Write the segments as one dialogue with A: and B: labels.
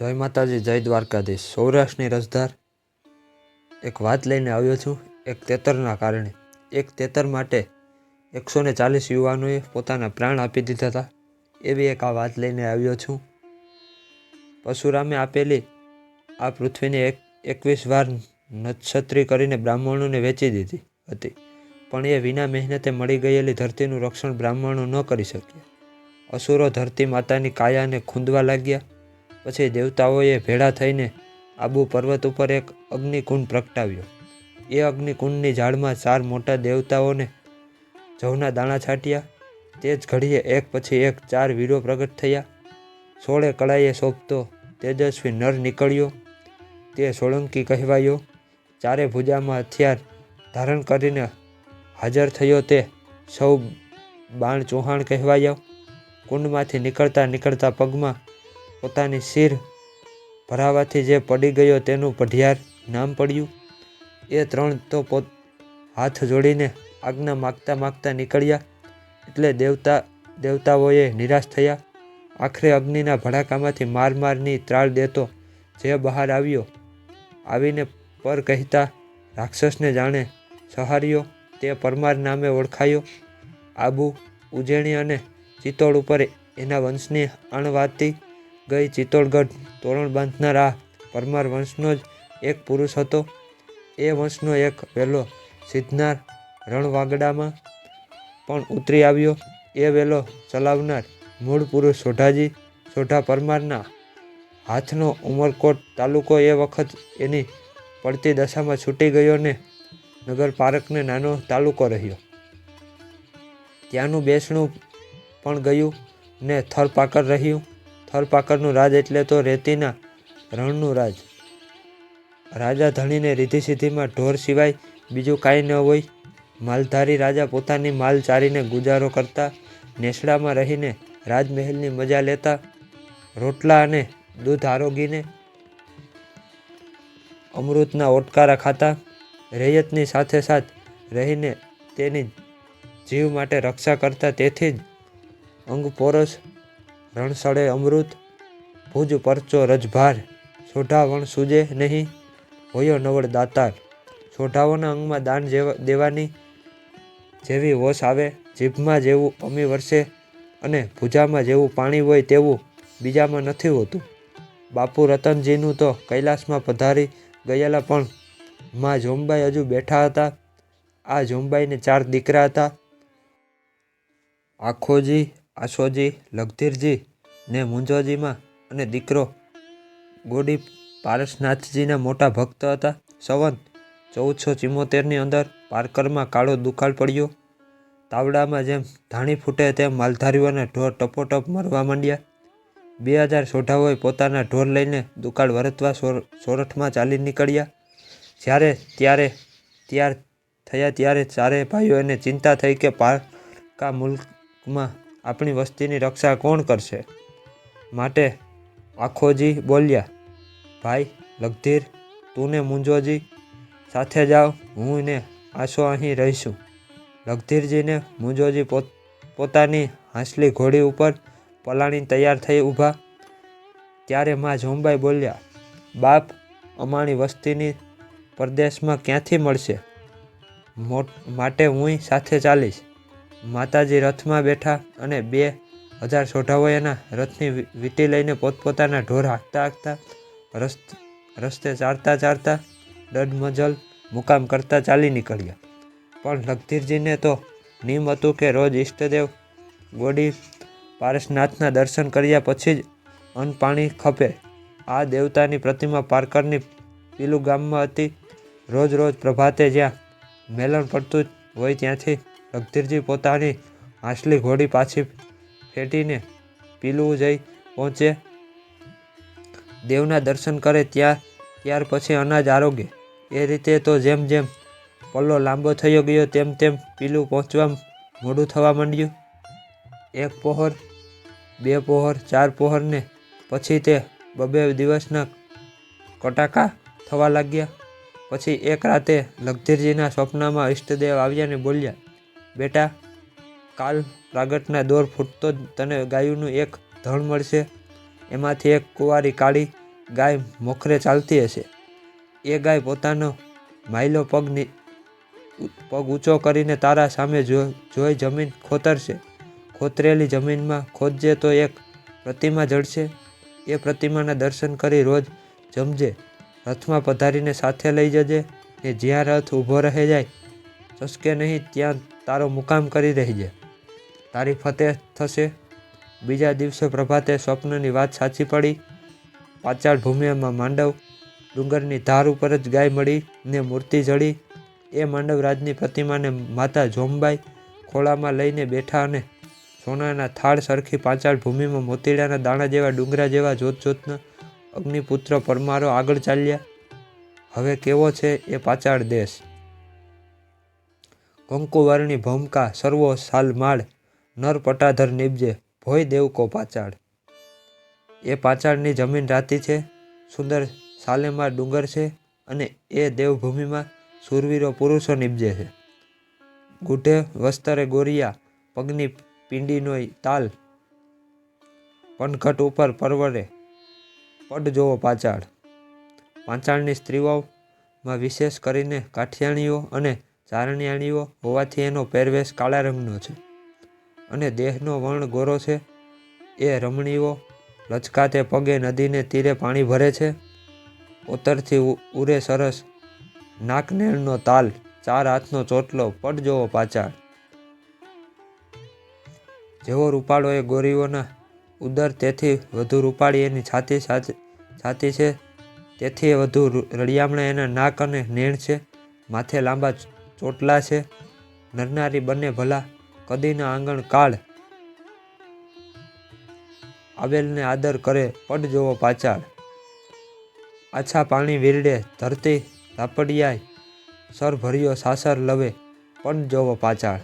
A: જય માતાજી, જય દ્વારકાધીશ. સૌરાષ્ટ્રની રસધાર. એક વાત લઈને આવ્યો છું, એક તેતરના કારણે. એક તેતર માટે એકસો ને ચાલીસ યુવાનોએ પોતાના પ્રાણ આપી દીધા હતા. એવી એક આ વાત લઈને આવ્યો છું. પરશુરામે આપેલી આ પૃથ્વીને એક, એકવીસ વાર નક્ષત્રી કરીને બ્રાહ્મણોને વેચી દીધી હતી. પણ એ વિના મહેનતે મળી ગયેલી ધરતીનું રક્ષણ બ્રાહ્મણો ન કરી શક્યા. અસુરો ધરતી માતાની કાયાને ખૂંદવા લાગ્યા. પછી દેવતાઓએ ભેળા થઈને આબુ પર્વત ઉપર એક અગ્નિકુંડ પ્રગટાવ્યો. એ અગ્નિકુંડની ઝાડમાં ચાર મોટા દેવતાઓને જવના દાણા છાંટ્યા. તે જ ઘડીએ એક પછી એક ચાર વીરો પ્રગટ થયા. સોળે કળાએ શોભતો તેજસ્વી નર નીકળ્યો. તે સોળંકી કહેવાયો. ચારે ભુજામાં હથિયાર ધારણ કરીને હાજર થયો તે સૌ બાણ ચૌહાણ કહેવાયો. કુંડમાંથી નીકળતા નીકળતા પગમાં પોતાની શીર ભરાવાથી જે પડી ગયો તેનું પઢિયાર નામ પડ્યું. એ ત્રણ તો પોત હાથ જોડીને આજ્ઞા માગતા માગતા નીકળ્યા. એટલે દેવતા, દેવતાઓએ નિરાશ થયા. આખરે અગ્નિના ભડાકામાંથી માર મારની ત્રાળ દેતો જે બહાર આવ્યો. આવીને પર કહેતા, રાક્ષસને જાણે સહાર્યો, તે પરમાર નામે ઓળખાયો. આબુ, ઉજેણી અને ચિત્તોડ ઉપર એના વંશની અણવાતી ગઈ ચિત્તોડગઢ તોરણ બાંધનાર આ પરમાર વંશનો જ એક પુરુષ હતો. એ વંશનો એક વેલો સિદ્ધનાર રણવાગડામાં પણ ઉતરી આવ્યો. એ વેલો ચલાવનાર મૂળ પુરુષ સોઢાજી. સોઢા પરમારના હાથનો ઉમરકોટ તાલુકો એ વખત એની પડતી દશામાં છૂટી ગયો ને નગર પારકને નાનો તાલુકો રહ્યો. ત્યાંનું બેસણું પણ ગયું ને થરપાકર રહ્યું. થરપાકરનું રાજ એટલે તો રેતીના રણનું રાજ. રાજા ધણીને રીધી સીધીમાં ઢોર સિવાય બીજું કાંઈ ન હોય. માલધારી રાજા પોતાની માલ ચારીને ગુજારો કરતા નેસડામાં રહીને રાજમહેલની મજા લેતા રોટલા અને દૂધ આરોગીને અમૃતના ઓટકારા ખાતા રૈયતની સાથે સાથ રહીને તેની જીવ માટે રક્ષા કરતા તેથી જ અંગપોરસ રણસળે અમૃત, ભુજ પરચો રજભાર સોઢાવણ સૂજે નહીં, હોયો નવળ દાતાર. સોઢાઓના અંગમાં દાન જેવા, દેવાની જેવી હોશ આવે, જીભમાં જેવું અમી વરસે અને ભુજામાં જેવું પાણી હોય તેવું બીજામાં નથી હોતું. બાપુ રતનજીનું તો કૈલાસમાં પધારી ગયેલા પણ માં જોમબાઈ હજુ બેઠા હતા. આ જોમબાઈને ચાર દીકરા હતા. આખોજી આશોજી, લગધીરજી ને મુંજોજીમાં અને દીકરો ગોડી પારસનાથજીના મોટા ભક્ત હતા. સંવંત ચૌદસો ચિમ્મોતેરની અંદર પારકરમાં કાળો દુકાળ પડ્યો. તાવડામાં જેમ ધાણી ફૂટે તેમ માલધારીઓના ઢોર ટપોટપ મરવા માંડ્યા. બે હજાર સોઢાઓએ પોતાના ઢોર લઈને દુકાળ વરતવા સોર, સોરઠમાં ચાલી નીકળ્યા. જ્યારે, ત્યારે, ત્યાર થયા ત્યારે ચારે ભાઈઓને ચિંતા થઈ કે પારકા મુલ્કમાં આપણી વસ્તીની રક્ષા કોણ કરશે? માટે આખોજી બોલ્યા, ભાઈ, લગધીર તું ને મુંજોજી સાથે જાઓ હું ને આશો અહીં રહીશું. લગધીરજીને મુંજોજી પોત, પોતાની હાંસલી ઘોડી ઉપર પલાણી તૈયાર થઈ ઊભા. ત્યારે માં જોમબાઈ બોલ્યા, બાપ અમારી વસ્તીની પરદેશમાં ક્યાંથી મળશે? મોટ હુંય સાથે ચાલીશ. માતાજી રથમાં બેઠા અને બે હજાર સોઢાઓ એના રથની વીટી લઈને પોતપોતાના ઢોર હાંકતા હાંકતા રસ્ત, રસ્તે ચારતા ચારતા દડમજલ મુકામ કરતા ચાલી નીકળ્યા. પણ લખધીરજીને તો નિયમ હતું કે રોજ ઈષ્ટદેવ ગોડી પારસનાથના દર્શન કર્યા પછી જ અન્ન પાણી ખપે. આ દેવતાની પ્રતિમા પારકરની પીલું ગામમાં હતી. રોજ રોજ પ્રભાતે જ્યાં મેલણ પડતું હોય ત્યાંથી લખધીરજી પોતાની હાંસલી ઘોડી પાછી ફેટીને પીલું જઈ પહોંચે. દેવના દર્શન કરે ત્યાં, ત્યાર પછી અનાજ આરોગ્ય એ રીતે તો જેમ જેમ પલ્લો લાંબો થયો ગયો, તેમ તેમ પીલું પહોંચવા મોડું થવા માંડ્યું. એક પહોર, બે પહોર, ચાર પહોરને પછી તે બબે દિવસના કટાકા થવા લાગ્યા. પછી એક રાતે લગધીરજીના સ્વપ્નમાં ઈષ્ટદેવ આવ્યા ને બોલ્યા બેટા, કાલ પ્રાગટના દોર ફૂટતો જ તને ગાયુંનું એક ધણ મળશે. એમાંથી એક કુંવારી કાળી ગાય મોખરે ચાલતી હશે. એ ગાય પોતાનો માયલો પગ પગ ઊંચો કરીને તારા સામે જોઈ જમીન ખોતરશે. ખોતરેલી જમીનમાં ખોદજે તો એક પ્રતિમા જડશે. એ પ્રતિમાના દર્શન કરી રોજ જમજે. રથમાં પધારીને સાથે લઈ જજે. ને જ્યાં રથ ઊભો રહે જાય, ચસકે નહીં ત્યાં તારો મુકામ કરી રહેજે તારી ફતેહ થશે. બીજા દિવસે પ્રભાતે સ્વપ્નની વાત સાચી પડી. પાછળ ભૂમિમાં માંડવ ડુંગરની ધાર ઉપર જ ગાય મળી ને મૂર્તિ જડી. એ માંડવરાજની પ્રતિમાને માતા જોમબાઈ ખોળામાં લઈને બેઠા અને સોનાના થાળ સરખી પાંચાળ ભૂમિમાં મોતીડાના દાણા જેવા ડુંગરા જેવા જોત જોતના અગ્નિપુત્ર પરમારો આગળ ચાલ્યા. હવે કેવો છે એ પાચાળ દેશ? કંકુવર્ણી ભમકા સર્વો સાલ માળ, નર પટાધર નીપજે ભોય દેવકો પાચાળ. એ પાચાળની જમીન રાતી છે, સુંદર સાલેમાર ડુંગર છે અને એ દેવભૂમિમાં સુરવીરો પુરુષો નીપજે છે. ગુઢે વસ્તરે ગોરિયા, પગની પિંડીનો તાલ, પનઘટ ઉપર પરવરે, પડ જોવો પાચાળ. પાંચાળની સ્ત્રીઓમાં વિશેષ કરીને કાઠિયાણીઓ અને ચારણિયાણીઓ હોવાથી એનો પહેરવેશ કાળા રંગનો છે અને દેહનો વર્ણ ગોરો છે. એ રમણીઓ લચકાતે પગે નદીને તીરે પાણી ભરે છે. ઉતરથી ઉરે સરસ નાકનેળનો તાલ, ચાર હાથનો ચોટલો, પડ જોવો પાછળ. જેવો રૂપાળો એ ગોરીઓના ઉદર તેથી વધુ રૂપાળી એની છાતી છાતી છે. તેથી વધુ રળિયામણા એના નાક અને નેણ છે. માથે લાંબા ચોટલા છે. નરનારી બંને ભલા, કદીના આંગણ કાળ. આવેલને આદર કરે પડ જોવો પાછળ. આછા પાણી વીરડે, ધરતી ધાપડિયાય, સર ભર્યો સાસર લવે, પડ જોવો પાછળ.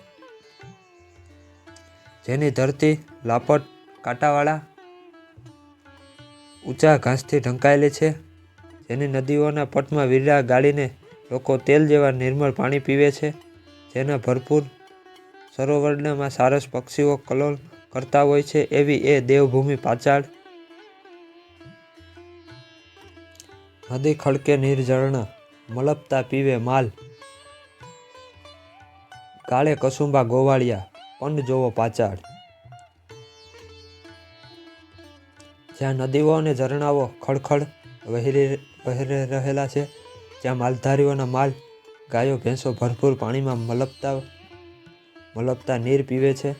A: જેની ધરતી લાપટ કાંટાવાળા, ઊંચા ઘાસથી ઢંકાયેલી છે. જેની નદીઓના પટમાં વીરડા ગાળીને લોકો તેલ જેવા નિર્મળ પાણી પીવે છે, જેના ભરપૂર સરોવરનામાં સારસ પક્ષીઓ કલોલ કરતા હોય છે, એવી એ દેવભૂમિ પાછળ નદી ખડકે નિર્ઝરણા મલપતા પીવે માલ. કાળે કસુંબા ગોવાળિયા, પંડ જોવો પાછળ જ્યાં નદીઓ અને ઝરણાઓ ખડખડ વહેરી વહેરે રહેલા છે જ્યાં માલધારીઓના માલ, ગાયો, ભેંસો ભરપૂર પાણીમાં મલપતા મલપતા નીર પીવે છે,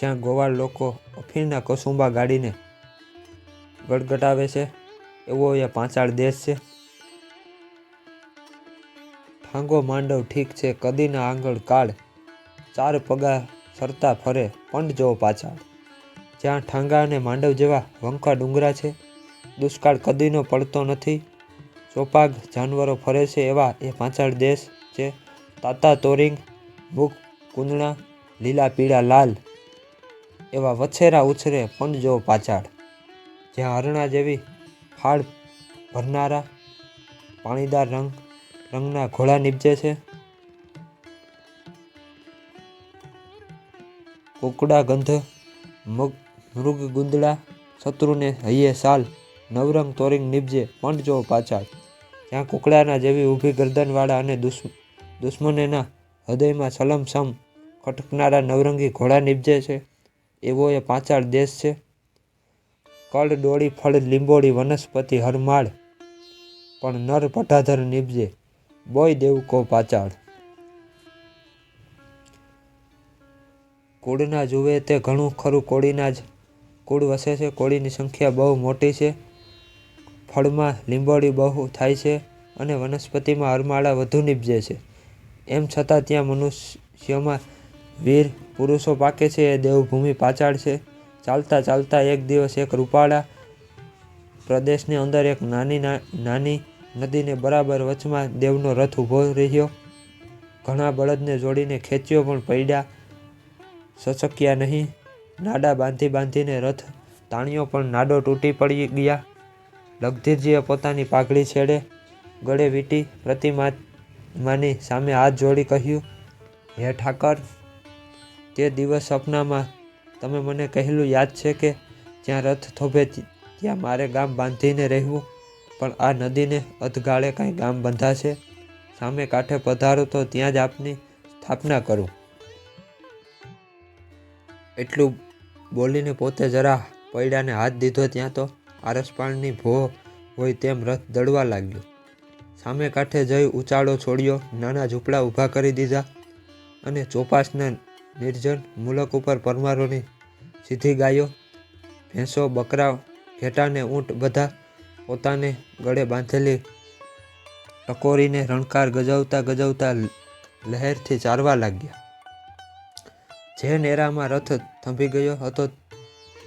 A: જ્યાં ગોવાળ લોકો અફીણના કસુંબા ગાડીને ગડગડાવે છે. એવો એ પાંચાળ દેશ છે. ઠાંગો માંડવ ઠીક છે, કદીના આંગળ કાળ, ચાર પગા સરતા ફરે પંડ જેવો પાછળ. જ્યાં ઠાંગા અને માંડવ જેવા વંકા ડુંગરા છે, દુષ્કાળ કદીનો પડતો નથી. ચોપાગ જાનવરો ફરે છે એવા એ પાંચાળ દેશ છે. તાતા તોરિંગ, મુખ કુંદણા, લીલા પીળા લાલ એવા વછેરા ઉછરે પણ જો પાછાળ. જ્યાં હરણા જેવી ફાળ ભરનારા પાણીદાર રંગ, રંગના ઘોડા નીપજે છે. કુકડા ગંધ, મગ મૃગ ગુંદડા શત્રુને હૈયે સાલ, નવરંગ તોરિંગ નીપજે પણ જો પાછાળ. જ્યાં કુકડાના જેવી ઊભી ગરદનવાળા અને દુશ્મ દુશ્મનેના હૃદયમાં સલમસમ ખટકનારા નવરંગી ઘોડા નીપજે છે. એવો એ પાંચાળ દેશ છે. કળ, ડોળી, ફળ, લીંબોળી, વનસ્પતિ, હરમાળ પણ નર પટાધર નીપજે. બોય દેવકો પાચાળ કુળના જુએ તે ઘણું ખરું, કોળીના જ કુળ વસે છે. કોળીની સંખ્યા બહુ મોટી છે. ફળમાં લીંબોળી બહુ થાય છે અને વનસ્પતિમાં હરમાળા વધુ નીપજે છે. એમ છતાં ત્યાં મનુષ્યમાં વીર પુરુષો પાકે છે, એ દેવભૂમિ પાછળ છે. ચાલતા ચાલતા એક દિવસ એક રૂપાળા પ્રદેશની અંદર એક નાની નાની નદીને બરાબર વચમાં દેવનો રથ ઊભો રહ્યો. ઘણા બળદને જોડીને ખેંચ્યો પણ પડ્યા સચક્યા નહીં. નાડા બાંધી બાંધીને રથ તાણ્યો પણ નાડો તૂટી પડી ગયા. લગધીરજીએ પોતાની પાઘડી છેડે ગળે વીટી પ્રતિમા માની સામે હાથ જોડી કહ્યું, હે ઠાકર, તે દિવસ સપનામાં તમે મને કહેલું યાદ છે કે જ્યાં રથ થોભે ત્યાં મારે ગામ બાંધીને રહેવું, પણ આ નદીને અધગાળે કાંઈ ગામ બંધાશે? સામે કાંઠે પધારો તો ત્યાં જ આપની સ્થાપના કરું. એટલું બોલીને પોતે જરા પૈડાને હાથ દીધો ત્યાં તો આરસપાળની ભો હોય તેમ રથ દડવા લાગ્યો. સામે કાંઠે જઈ ઉચાળો છોડ્યો, નાના ઝૂંપડા ઊભા કરી દીધા અને ચોપાસના નિર્જન મુલક ઉપર પરમારોની સીધી ગાયો, ભેંસો બકરા ઘેટાને ઊંટ બધા પોતાને ગળે બાંધેલી ટકોરીને રણકાર ગજવતા ગજવતા લહેરથી ચારવા લાગ્યા. જે નેરામાં રથ થંભી ગયો હતો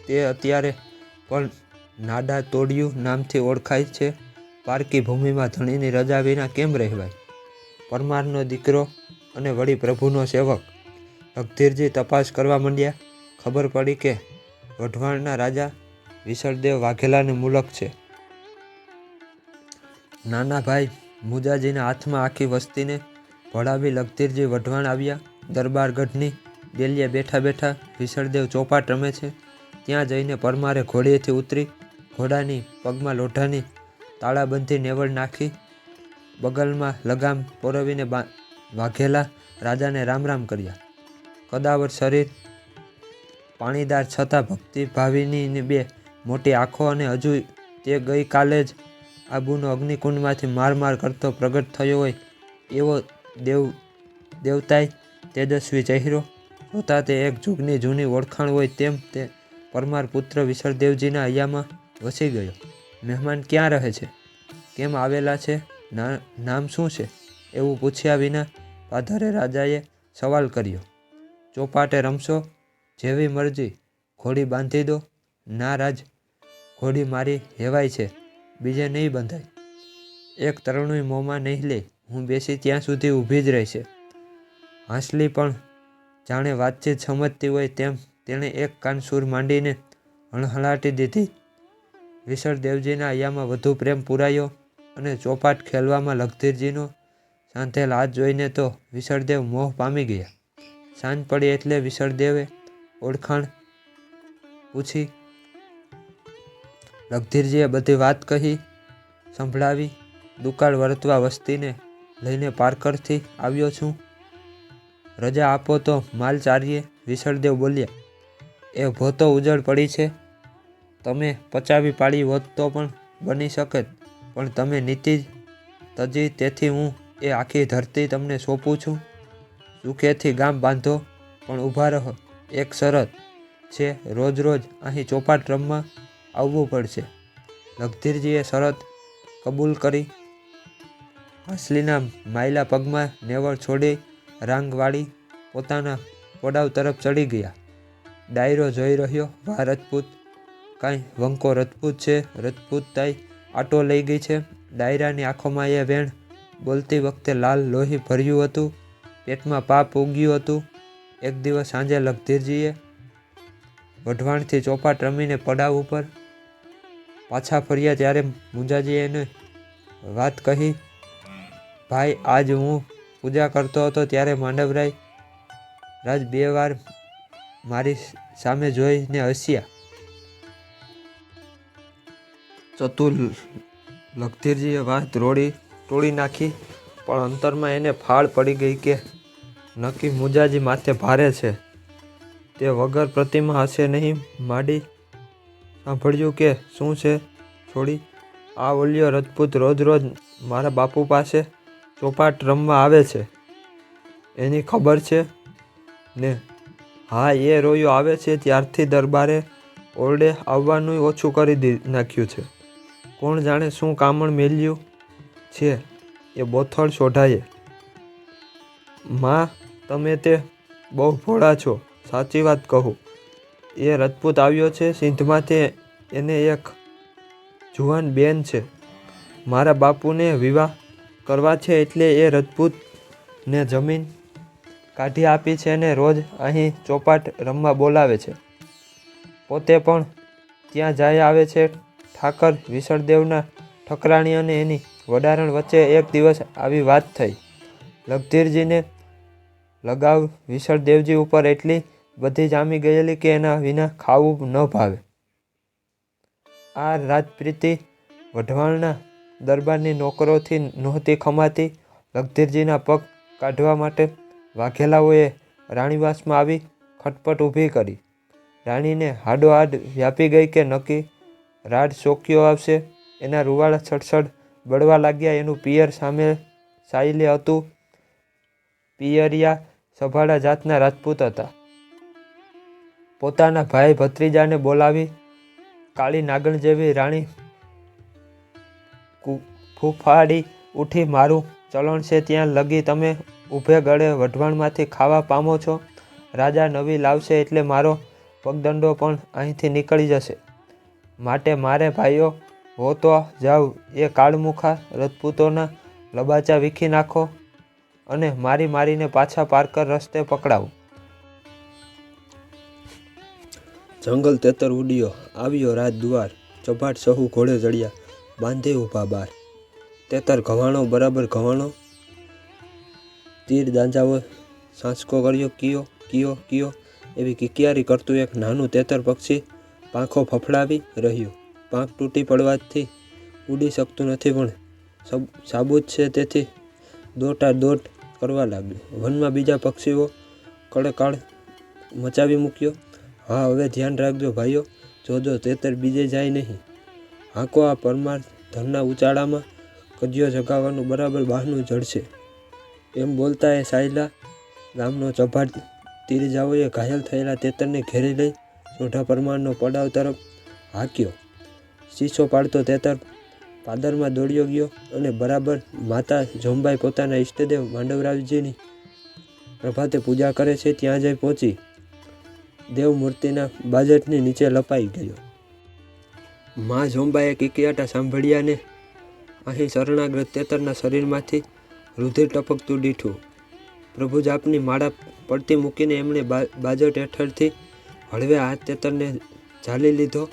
A: તે અત્યારે પણ નાડા તોડિયું નામથી ઓળખાય છે. પારકી ભૂમિમાં ધણીની રજા વિના કેમ રહેવાય? પરમારનો દીકરો અને વળી પ્રભુનો સેવક. લગધીરજી તપાસ કરવા માંડ્યા. ખબર પડી કે વઢવાણના રાજા વિસળદેવ વાઘેલાને મુલક છે. નાના ભાઈ મુજાજીના હાથમાં આખી વસ્તીને ભળાવી લગધીરજી વઢવાણ આવ્યા. દરબારગઢની ડેલીએ બેઠા બેઠા વિસળદેવ ચોપાટ રમે છે. ત્યાં જઈને પરમારે ઘોડીએથી ઉતરી ઘોડાની પગમાં લોઢાની તાળાબંધી નેવળ નાખી બગલમાં લગામ પોરવીને વાઘેલા રાજાને રામ રામ કર્યા. કદાવર શરીર પાણીદાર છતાં ભક્તિ ભાવીની બે મોટી આંખો અને હજુ તે ગઈકાલે જ આબુનો અગ્નિકુંડમાંથી માર માર કરતો પ્રગટ થયો હોય એવો દેવ, દેવતાય તેજસ્વી ચહેરો જોતા તે એક જુગની જૂની ઓળખાણ હોય તેમ તે પરમાર પુત્ર વિસળદેવજીના હૈયામાં વસી ગયો. મહેમાન ક્યાં રહે છે? કેમ આવેલા છે? નામ શું છે? એવું પૂછ્યા વિના પાધરે રાજાએ સવાલ કર્યો. ચોપાટે રમશો? જેવી મરજી. ઘોડી બાંધી દો. ના રાજ, ઘોડી મારી હેવાય છે. બીજે નહીં બંધાય. એક તરુણી મોંમાં નહીં લે. હું બેસી ત્યાં સુધી ઊભી જ રહેશે હાંસલી પણ જાણે વાતચીત સમજતી હોય તેમ તેણે એક કાન સૂર માંડીને હણહણાટી દીધી. વિસળદેવજીના અહીંયામાં વધુ પ્રેમ પુરાયો અને ચોપાટ ખેલવામાં લગધીરજીનો સાંધેલ હાથ જોઈને તો વિસળદેવ મોહ પામી ગયા. સાંજ પડી એટલે વિસળદેવે ઓળખાણ પૂછી લખધીરજીએ બધી વાત કહી, સંભળાવી, દુકાળ વર્તવા વસ્તીને લઈને પારકરથી આવ્યો છું. રજા આપો તો માલ ચારીએ વિસળદેવ બોલ્યા, એ ભોતો ઉજળ પડી છે. તમે પચાવી પાડી હોત તો પણ બની શકે પણ તમે નીતિ તજી તેથી હું એ આખી ધરતી તમને સોંપું છું. સુખેથી ગામ બાંધો, પણ ઊભા રહો. એક શરત છે રોજ રોજ અહીં ચોપાટ રમવા આવવું પડશે. લગધીરજીએ શરત કબૂલ કરી. અસલીના માયલા પગમાં નેવળ છોડી રાંગવાળી પોતાના પોડાવ તરફ ચડી ગયા. ડાયરો જોઈ રહ્યો રજપૂત કાંઈ વંકો રજપૂત છે રજપૂતાઈ આટો લઈ ગઈ છે. ડાયરાની આંખોમાં એ વેણ બોલતી વખતે લાલ લોહી ભર્યું હતું, પેટમાં પાપ ઉગ્યું હતું. એક દિવસ સાંજે લગધીરજીએ વઢવાણથી ચોપાટ રમીને પડાવ ઉપર પાછા ફર્યા ત્યારે મુંજાજીએ એને વાત કહી, ભાઈ, આજ હું પૂજા કરતો હતો ત્યારે માંડવરાય રાજ બે વાર મારી સામે જોઈને હસ્યા. ચતુર લખધીરજીએ વાત રોડી, તોડી નાખી. પણ અંતરમાં એને ફાળ પડી ગઈ કે નક્કી મુજાજી માથે ભારે છે. તે વગર પ્રતિમા હશે નહીં માડી. સાંભળ્યું કે શું છે છોડી. આ ઓલિયો રજપૂત રોજ રોજ મારા બાપુ પાસે ચોપાટ રમવા આવે છે. એની ખબર છે ને? હા, એ રોયો આવે છે. ત્યારથી દરબારે ઓરડે આવવાનું ઓછું કરી દી, નાખ્યું છે. કોણ જાણે શું કામણ મેલ્યું છે એ બોથળ શોધાયે. માં, તમે તે બહુ ભોળા છો, સાચી વાત કહું. એ રજપૂત આવ્યો છે સિંધમાંથી, એને એક જુવાન બેન છે. મારા બાપુને વિવાહ કરવા છે એટલે એ રજપૂતને જમીન કાઢી આપી છે અને રોજ અહીં ચોપાટ રમવા બોલાવે છે. પોતે પણ ત્યાં જાય આવે છે ઠાકર વિસળદેવના ઠકરાણી અને એની વડારણ વચ્ચે એક દિવસ આવી વાત થઈ. લગધીરજીને લગાવ વિસળદેવજી ઉપર એટલી બધી જામી ગયેલી કે એના વિના ખાવું ન ભાવે. આ રાજપ્રીતિ વઢવાણના દરબારની નોકરોથી નહોતી ખમાતી. લગધીરજીના પગ કાઢવા માટે વાઘેલાઓએ રાણીવાસમાં આવી ખટપટ ઊભી કરી. રાણીને હાડોહાડ વ્યાપી ગઈ કે નક્કી રાડ ચોક્યો આવશે. એના રૂવાડા છડછડ બળવા લાગ્યા. એનું પિયર સામે સાયલે હતું. પિયરિયા સભાડા જાતના રાજપૂત હતા. પોતાના ભાઈ ભત્રીજાને બોલાવી કાળી નાગણ જેવી રાણી ફૂફાડી ઉઠી, મારું ચલણ છે ત્યાં લગી તમે ઊભે ગળે વઢવાણમાંથી ખાવા પામો છો. રાજા નવી લાવશે એટલે મારો પગદંડો પણ અહીંથી નીકળી જશે. માટે મારે ભાઈઓ, હો તો જાવ, એ કાળમુખા રજપૂતોના લબાચા વીખી નાખો અને મારી મારીને પાછા પારકર રસ્તે પકડાવો.
B: જંગલ તેતર ઉડ્યો, આવ્યો રાત દ્વાર ચભાટ સહુ ઘોડે ચડ્યા બાંધે ઊભા બાર. તેતર ઘવાણો, બરાબર ઘવાણો? તીર દાંજાઓ સાંસકો કર્યો, કિયો કિયો કિયો, એવી કિકિયારી કરતું એક નાનું તેતર પક્ષી પાંખો ફફડાવી રહ્યું. પાંખ તૂટી પડવાથી ઉડી શકતું નથી પણ સબ, સાબુત છે તેથી દોટા દોટ કરવા લાગ્યું. વનમાં બીજા પક્ષીઓ કળકાળ મચાવી મૂક્યો. હા, હવે ધ્યાન રાખજો ભાઈઓ. જોજો તેતર બીજે જાય નહીં. હાંકો આ પરમાર ધનના ઉચાળામાં કજિયો જગાવવાનું બરાબર બહાનું જડશે. એમ બોલતા એ સાયલા ગામનો ચભાટ તીરજાઓએ ઘાયલ થયેલા તેતરને ઘેરી લઈ સોઢા પ્રમાણનો પડાવ તરફ હાક્યો. શીશો પાડતો તેતર પાદરમાં દોડ્યો ગયો અને બરાબર માતા જોમબાઈ પોતાના ઈષ્ટદેવ માંડવરાવજીની પ્રભાતે પૂજા કરે છે ત્યાં જઈ પહોંચી દેવમૂર્તિના બાજટની નીચે લપાઈ ગયો. મા જોંબાએ કિકિયાટા સાંભળ્યાને અહીં શરણાગ્રત તેતરના શરીરમાંથી રુધિર ટપકતું દીઠું પ્રભુ જ આપની માળા પડતી મૂકીને એમણે બાજટ હેઠળથી હળવે હાથ તેતરને ઝાલી લીધો.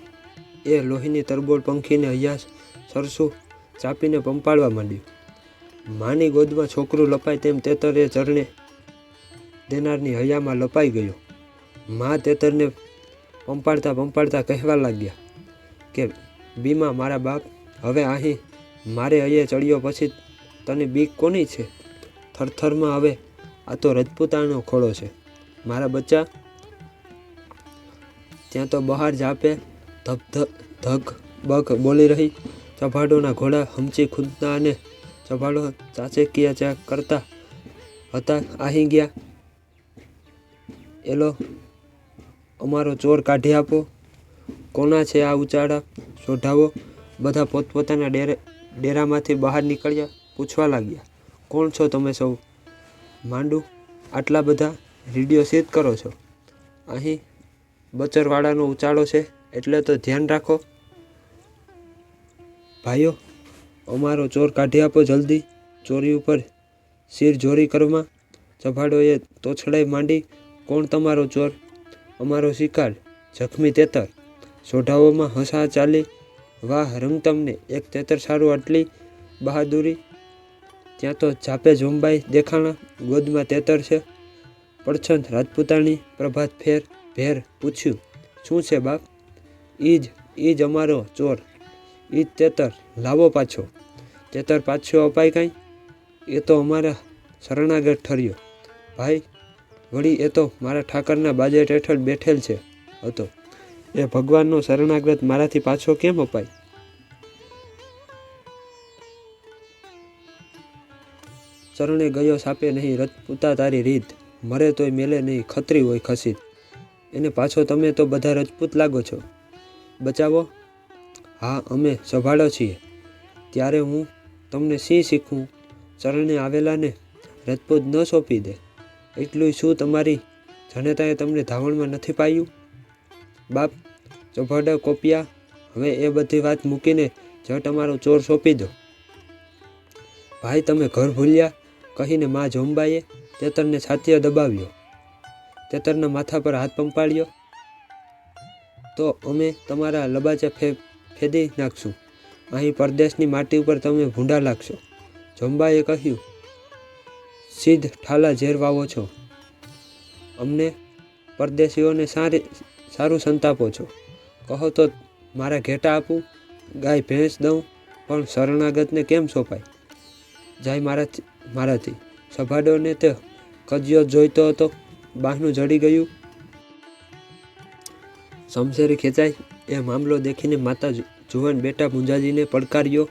B: એ લોહીની તરબોળ પંખીને હૈયા સરસું ચાપીને પંપાળવા માંડ્યું. માની ગોદમાં છોકરું લપાય તેમ તેતર એ ચરણે દેનારની હૈયામાં લપાઈ ગયો. મા તેતરને પંપાડતા પંપાડતા કહેવા લાગ્યા કે બીમા મારા બાપ, હવે અહીં મારે અહીંયા ચડ્યો પછી તને બીક કોની છે? થરથરમાં હવે આ તો રજપૂતાનો ખોળો છે. મારા બચ્ચા ત્યાં તો બહાર જાપે ધબ ધગ, બગ બોલી રહી. ચભાડોના ઘોડા હમચી ખુદના અને ચભાડો ચાચેકિયા ચા કરતા હતા. આહી ગયા. એલો, અમારો ચોર કાઢી આપો. કોના છે આ ઉચાળા? શોધાવો બધા પોતપોતાના ડેરે, ડેરામાંથી બહાર નીકળ્યા, પૂછવા લાગ્યા, કોણ છો તમે સૌ? માંડું, આટલા બધા રેડિયો સીધ કરો છો? અહીં બચરવાળાનો ઉચાળો છે, એટલે તો ધ્યાન રાખો. ભાઈઓ, અમારો ચોર કાઢી આપો જલ્દી. ચોરી ઉપર શિર જોરી કરવા ચભાડોએ તોછડાઈ માંડી, કોણ તમારો ચોર? અમારો શિકાર, જખમી તેતર. સોઢાઓમાં હસા ચાલી, વાહ, રંગ તમને, એક તેતર સારું આટલી બહાદુરી. ત્યાં તો જાપે જોંબાઈ દેખાણા, ગોદમાં તેતર છે. પડછંદ રાજપૂતાણી, પ્રભાત ફેર ભેર પૂછ્યું, શું છે બાપ? ઈજ ઈજ અમારો ચોર. ઈજ તેતર લાવો પાછો. તેતર પાછો અપાય કાંઈ? એ તો અમારા શરણાગત ઠર્યો. ભાઈ, વળી એ તો મારા ઠાકરના બાજેટ હેઠળ બેઠેલ છે. હતો. એ ભગવાનનો શરણાગત મારાથી પાછો કેમ અપાય? ચરણે ગયો સાપે નહીં રજપૂતા તારી રીત. મરે તોય મેલે નહીં, ખતરી હોય ખસીત. એને પાછો તમે તો બધા રજપૂત લાગો છો. બચાવો. હા, અમે સંભાળો છીએ. ત્યારે હું તમને શી શીખું. ચરણે આવેલાને રજપૂત ન સોંપી દે. એટલું શું તમારી જનતાએ તમને ધાવણમાં નથી પાયું? બાપ, ચોભાડા કોપિયા, હવે એ બધી વાત મૂકીને જ તમારો ચોર સોંપી દો. ભાઈ, તમે ઘર ભૂલ્યા. કહીને મા જોંબાઈએ તેતરને છાતીએ દબાવ્યો. તેતરના માથા પર હાથ પંપાડ્યો. તો અમે તમારા લબાચા ફે, ફેદી નાખશું. અહીં પરદેશની માટી ઉપર તમે ભૂંડા લાગશો. જંબાએ કહ્યું, સીધ ઠાલા ઝેર વાવો છો. અમને પરદેશીઓને સારી, સારું સંતાપો છો કહો તો મારા ઘેટા આપું, ગાય, ભેંસ દઉં, પણ શરણાગતને કેમ સોંપાય? જાય મારા મારાથી. સભાડોને તે કજિયો જોઈતો હતો. બાહનું જડી ગયું. શમશેરી ખેંચાય એ મામલો દેખીને માતા જુવાન બેટા મુંજાજીને પડકાર્યો.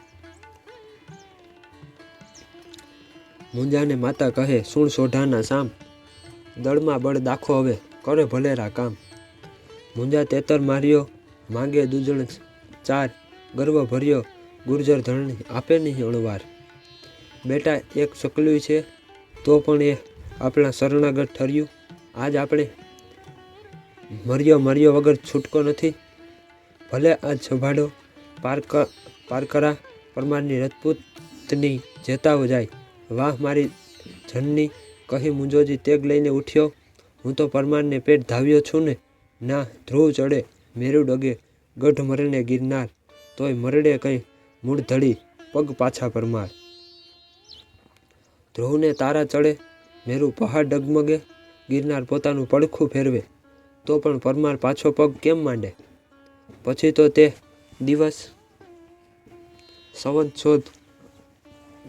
B: મુંજાને માતા કહે, સુણ સોઢાના સામ, દળમાં બળ દાખો હવે, કરે ભલેરા કામ. મુંજા તેતર માર્યો, માંગે દૂજણ ચાર, ગર્વ ભર્યો, ગુર્જર ધરણી આપે નહીં અણવાર. બેટા એક સકલ્યું છે, તો પણ એ આપણા શરણાગત ઠર્યું. આજ આપણે મર્યો મર્યો વગર છૂટકો નથી. ભલે આ છભાડો પારક પારકરા પરમારની રજપૂતની જેતાઓ જાય. વાહ, મારી જનની કહી મુંજોજી તેગ લઈને ઉઠ્યો. હું તો પરમારને પેટ ધાવ્યો છું ને. ના, ધ્રુવ ચડે, મેરુ ડગે, ગઢ મરણે ગિરનાર. તોય મરડે કંઈ મૂળ ધડી, પગ પાછા પરમાર. ધ્રુવને તારા ચડે, મેરું પહાડ ડગમગે. ગિરનાર પોતાનું પડખું ફેરવે, તો પણ પરમાર પાછો પગ કેમ માંડે? પછી તો તે દિવસ સવંત શોધ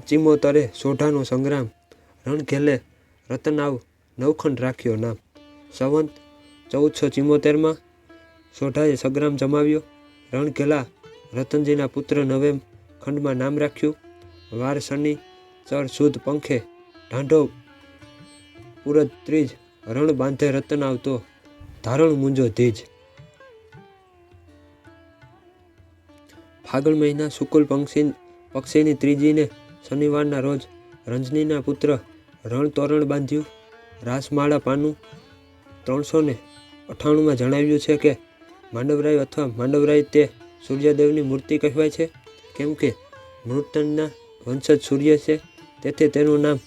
B: ચિમોતરે સોઢાનો સંગ્રામ રણઘેલે રતનાવ નવખંડ રાખ્યો નામ. સંવંત ચૌદસો ચિમોતેરમાં સોઢાએ સંગ્રામ જમાવ્યો રણઘેલા રતનજીના પુત્ર નવેમ ખંડમાં નામ રાખ્યું. વાર શનિ ચર સુદ પંખે ઢાંઢો પુરત ત્રીજ રણ બાંધે રતન આવતો, ધારણ મુંજો ધીજ ફાગણ મહિના શુકુલ પક્ષી પક્ષીની ત્રીજીને શનિવારના રોજ રંજનીના પુત્ર રણ તોરણ બાંધ્યું. રાસમાળા પાનું ત્રણસો ને અઠ્ઠાણુંમાં જણાવ્યું છે કે, માંડવરાય અથવા માંડવરાય તે સૂર્યદેવની મૂર્તિ કહેવાય છે. કેમ કે, મૃતનના વંશજ સૂર્ય છે, તેથી તેનું નામ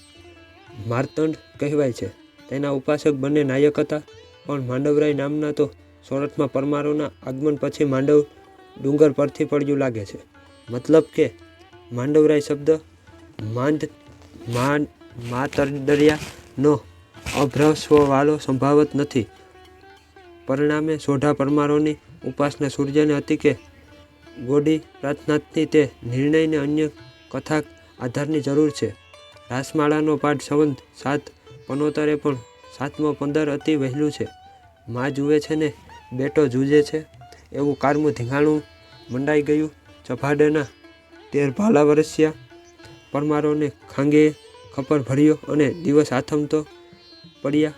B: માર્તંડ કહેવાય છે. તેના ઉપાસક બંને નાયક હતા. પણ માંડવરાય નામના તો સોરઠમાં પરમારોના આગમન પછી માંડવ ડુંગર પરથી પડ્યું લાગે છે. મતલબ કે માંડવરાય શબ્દ માંડ માંડ માતરદરિયાનો અભ્રસ્વવાળો સંભાવત નથી. પરિણામે સોઢા પરમારોની ઉપાસના સૂર્યને હતી કે ગોડી પ્રાર્થનાથની તે નિર્ણયને અન્ય કથા આધારની જરૂર છે. રાસમાળાનો પાઠ સંવંત સાત પનોતરે પણ સાતમો પંદર અતિ વહેલું છે. માં જુએ છે ને, બેટો જુજે છે. એવું કારમું ધીંગાણું મંડાઈ ગયું ચભાડેના તેર ભાલા વરસ્યા. પરમારોને ખાંગે ખપર ભર્યો અને દિવસ આથમતો પડ્યા.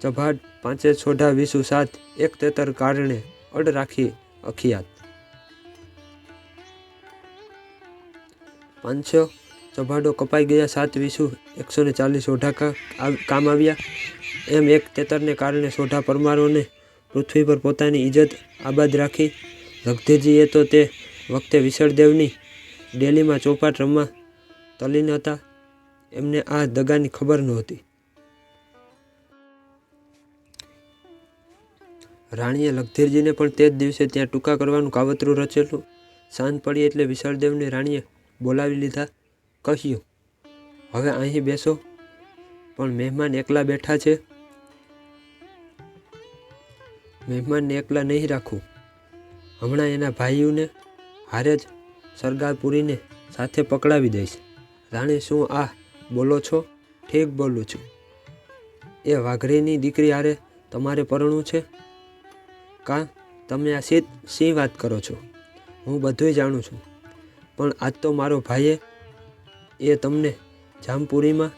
B: ચભાડ પાંચે છોઢા વીસુ સાત એક તેતર કારણે અડ રાખી અખિયાત. પાંચસો ચભાડો કપાઈ ગયા, સાત વીસુ, એકસો ને ચાલીસ સોઢા કામ આવ્યા. એમ એક તેતરને કારણે સોઢા પરમારોને પૃથ્વી પર પોતાની ઇજ્જત આબાદ રાખી. લગધેજીએ તો તે વખતે વિશળદેવની ડેલીમાં ચોપાટ રમવા તલીન હતા. એમને આ દગાની ખબર નહોતી. રાણીએ લગધીરજીને પણ તે જ દિવસે ત્યાં ટૂંકા કરવાનું કાવતરું રચેલું. સાંજ પડી એટલે વિશાળદેવને રાણીએ બોલાવી લીધા. કહ્યું, હવે અહીં બેસો, પણ મહેમાન એકલા બેઠા છે. મહેમાનને એકલા નહીં રાખું. હમણાં એના ભાઈઓને હારે જ સરગારપુરીને સાથે પકડાવી દઈશ. રાણી, શું આ બોલો છો? ઠીક બોલું છું. એ વાઘરીની દીકરી હારે તમારે પરણવું છે? કાં તમે આ શી સિંહ વાત કરો છો? હું બધુંય જાણું છું. પણ આજ તો મારો ભાઈએ એ તમને જામપુરીમાં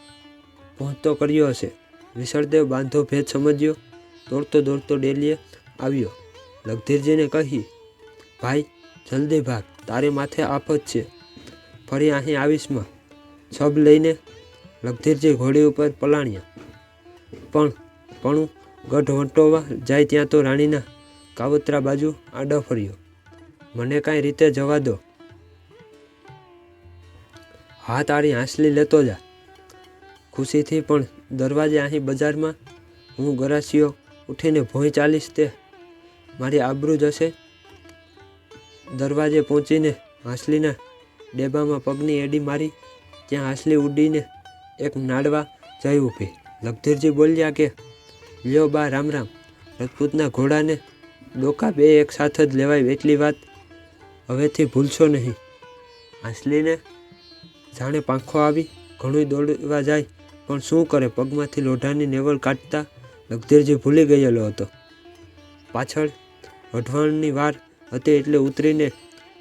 B: પહોંચતો કર્યો હશે. વિસળદેવ બાંધો ભેદ સમજ્યો, દોડતો દોડતો ડેલીએ આવ્યો. લગધીરજીને કહી, ભાઈ, જલ્દી ભાગ, તારે માથે આફત છે. ફરી અહીં આવીશમાં. છબ લઈને લગધીરજી ઘોડી ઉપર પલાણ્યા. પણ પણ ગઢ વંટોવા જાય ત્યાં તો રાણીના કાવતરા બાજુ આડો ફર્યો. મને કાંઈ રીતે જવા દો? હા તારી હાંસલી લેતો જા. ખુશીથી પણ દરવાજે અહીં બજારમાં હું ગરાસીઓ ઉઠીને ભોંય ચાલીશ તે. મારી આબરૂ જશે. દરવાજે પહોંચીને હાંસલીના ડેબામાં પગની એડી મારી, ત્યાં હાંસલી ઉડીને એક નાડવા જઈ ઊભી. લખધીરજી બોલ્યા કે, લ્યો બા, રામ રામ. રજપૂતના ઘોડાને ડોકા બે એક સાથે જ લેવાય એટલી વાત હવેથી ભૂલશો નહીં. હાંસલીને જાણે પાંખો આવી ઘણું દોડવા જાય, પણ શું કરે? પગમાંથી લોઢાની નેવળ કાઢતા લગધીરજી ભૂલી ગયેલો હતો. પાછળ અઢવાણની વાર હતી એટલે ઉતરીને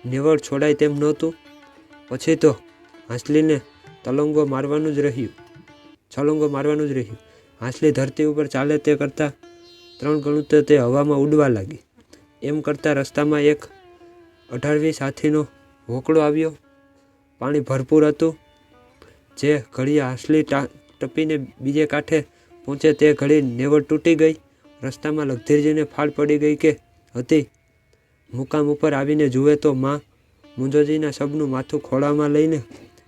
B: નેવળ છોડાય તેમ નહોતું. પછી તો હાંસલીને તલંગો મારવાનું જ રહ્યું. છલંગો મારવાનું જ રહ્યું. હાંસલી ધરતી ઉપર ચાલે તે કરતાં ત્રણ ગણું તો તે હવામાં ઉડવા લાગી. એમ કરતાં રસ્તામાં એક અઢારવી સાથીનો હોકળો આવ્યો. પાણી ભરપૂર હતું. જે ઘડીએ હાંસલી ટપીને બીજે કાંઠે પહોંચે તે ઘડી નેવળ તૂટી ગઈ. રસ્તામાં લગધીરજીને ફાળ પડી ગઈ કે, હતી. મુકામ ઉપર આવીને જુએ તો માં મુંજોજીના શબનું માથું ખોળામાં લઈને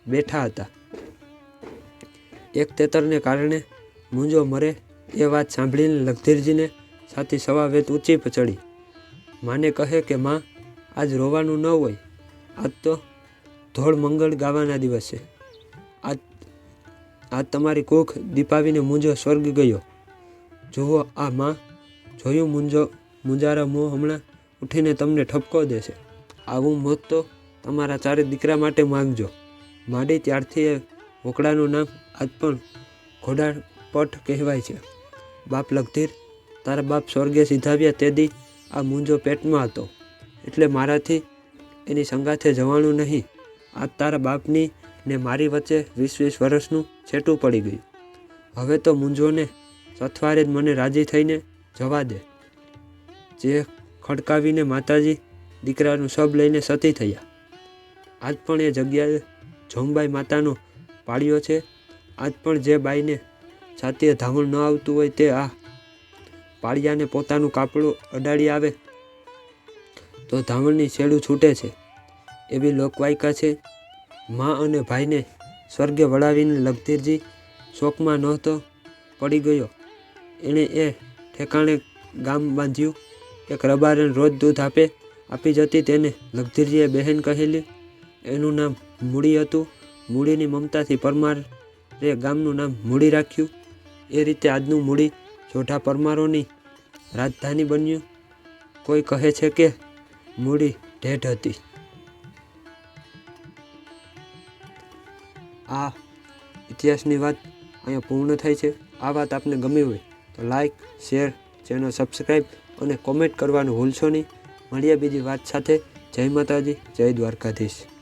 B: બેઠા હતા. એક તેતરને કારણે મુંજો મરે એ વાત સાંભળીને લગધીરજીને સાથી સવા વેત ઊંચી ચડી માને કહે કે માં, આજ રોવાનું ન હોય. આજ તો ધોળ મંગળ ગાવાના દિવસે. આ આજ તમારી કોખ દીપાવીને મુંજો સ્વર્ગ ગયો. જુઓ આ માં, જોયું મુંજો મુંજારા મોં હમણાં ઉઠીને તમને ઠપકો દેશે. આવું મોત તો તમારા ચારે દીકરા માટે માંગજો. માંડી ત્યારથી એ વોકડાનું નામ આજ પણ ઘોડા પઠ કહેવાય છે. બાપ લગધીર, તારા બાપ સ્વર્ગે સીધાવ્યા તે દી આ મુંજો પેટમાં હતો. એટલે મારાથી એની સંગાથે જવાનું નહીં. આ તારા બાપની ને મારી વચ્ચે વીસ વીસ વર્ષનું છેટું પડી ગયું. હવે તો મુંજોને સથવારે જ મને રાજી થઈને જવા દે. જે ખડકાવીને માતાજી દીકરાનું શબ લઈને સતી થયા. આજ પણ એ જગ્યાએ જોમબાઈ માતાનો પાળ્યો છે. આજ પણ જે બાઈને છાતીએ ધામણ ન આવતું હોય તે આ પાળિયાને પોતાનું કાપડું અડાડી આવે તો ધામણની છેડું છૂટે છે. એવી લોકવાયકા છે. મા અને ભાઈને સ્વર્ગે વળાવીને લગધીરજી શોકમાં નહોતો પડી ગયો. એણે એ ઠેકાણે ગામ બાંધ્યું એક રબારણ રોજ દૂધ આપે, આપી જતી તેને લગધીરજીએ બહેન કહેલી. એનું નામ મૂડી હતું. મૂડીની મમતાથી પરમારે ગામનું નામ મૂડી રાખ્યું. એ રીતે આજનું મૂડી જોઢા પરમારોની રાજધાની બન્યું. કોઈ કહે છે કે મૂડી ઢેઢ હતી. આ ઇતિહાસની વાત અહીંયા પૂર્ણ થાય છે. આ વાત આપને ગમી હોય તો લાઇક શેર ચેનલ સબસ્ક્રાઈબ અને કોમેન્ટ કરવાનું ભૂલશો નહીં. મળીએ બીજી વાત સાથે. જય માતાજી, જય દ્વારકાધીશ.